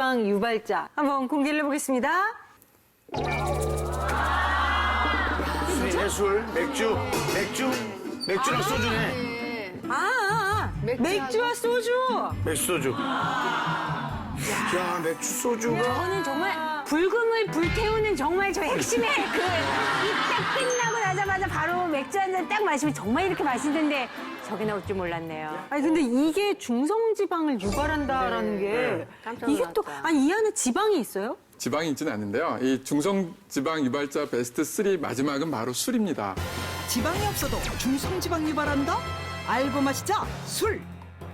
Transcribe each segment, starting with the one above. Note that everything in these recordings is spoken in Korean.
지방 유발자 한번 공개를 해보겠습니다. 술이네 술 맥주 맥주 맥주랑 소주네 아, 아, 아. 맥주와 소주. 맥주 소주 야 맥주 소주가 저는 정말 불금을 불태우는 정말 저 핵심의 그, 이 딱 끝나고 나자마자 바로 맥주 한 잔 딱 마시면 정말 이렇게 맛있는데 저게 나올 줄 몰랐네요. 아니, 근데 이게 중성 지방을 유발한다라는 게 이게 또, 아니, 이 안에 지방이 있어요? 지방이 있지는 않은데요. 이 중성 지방 유발자 베스트 3 마지막은 바로 술입니다. 지방이 없어도 중성지방 유발한다? 알고 마시자 술.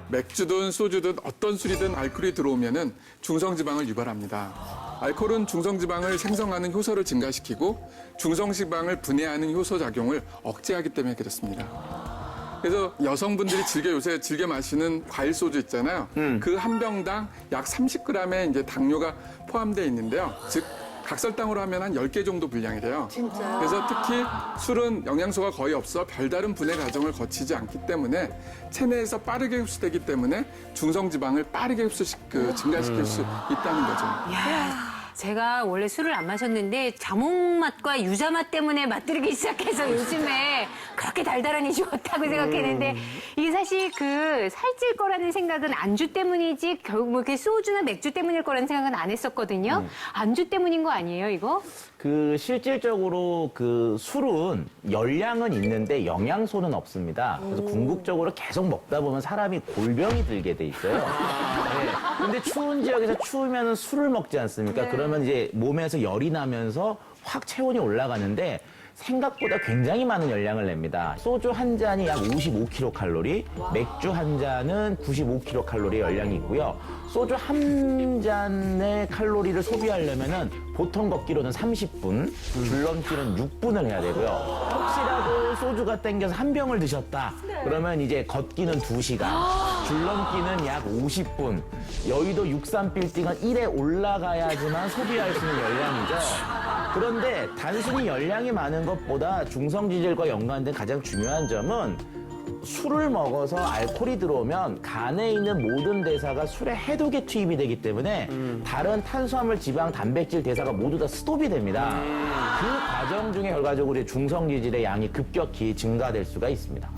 맥주든 소주든 어떤 술이든 알코올이 들어오면은 중성지방을 유발합니다. 알코올은 중성지방을 생성하는 효소를 증가시키고 중성지방을 분해하는 효소 작용을 억제하기 때문에 그렇습니다. 그래서 여성분들이 즐겨 요새 즐겨 마시는 과일 소주 있잖아요. 그 한 병당 약 30g의 이제 당뇨가 포함되어 있는데요. 즉 각설당으로 하면 한 10개 정도 분량이 돼요. 그래서 특히 술은 영양소가 거의 없어 별다른 분해 과정을 거치지 않기 때문에 체내에서 빠르게 흡수되기 때문에 중성 지방을 빠르게 흡수 그 증가시킬 수 있다는 거죠. 제가 원래 술을 안 마셨는데 자몽 맛과 유자 맛 때문에 맛들기 시작해서 요즘에 그렇게 달달하니 좋다고 생각했는데 이게 사실 그 살찔 거라는 생각은 안주 때문이지 결국 뭐 이렇게 소주나 맥주 때문일 거라는 생각은 안 했었거든요. 안주 때문인 거 아니에요, 이거? 그 실질적으로 그 술은 열량은 있는데 영양소는 없습니다. 그래서 궁극적으로 계속 먹다 보면 사람이 골병이 들게 돼 있어요. 네. 근데 추운 지역에서 추우면 술을 먹지 않습니까? 그러면 이제 몸에서 열이 나면서 확 체온이 올라가는데 생각보다 굉장히 많은 열량을 냅니다. 소주 한 잔이 약 55kcal, 맥주 한 잔은 95kcal 열량이 있고요. 소주 한 잔의 칼로리를 소비하려면은 보통 걷기로는 30분, 줄넘기는 6분을 해야 되고요. 혹시라도 소주가 땡겨서 한 병을 드셨다. 그러면 이제 걷기는 2시간, 줄넘기는 약 50분, 여의도 63 빌딩은 1에 올라가야지만 소비할 수 있는 열량이죠. 그런데 단순히 열량이 많은 것보다 중성지질과 연관된 가장 중요한 점은 술을 먹어서 알코올이 들어오면 간에 있는 모든 대사가 술의 해독에 투입이 되기 때문에 다른 탄수화물, 지방, 단백질 대사가 모두 다 스톱이 됩니다. 그 과정 중에 결과적으로 중성지질의 양이 급격히 증가될 수가 있습니다.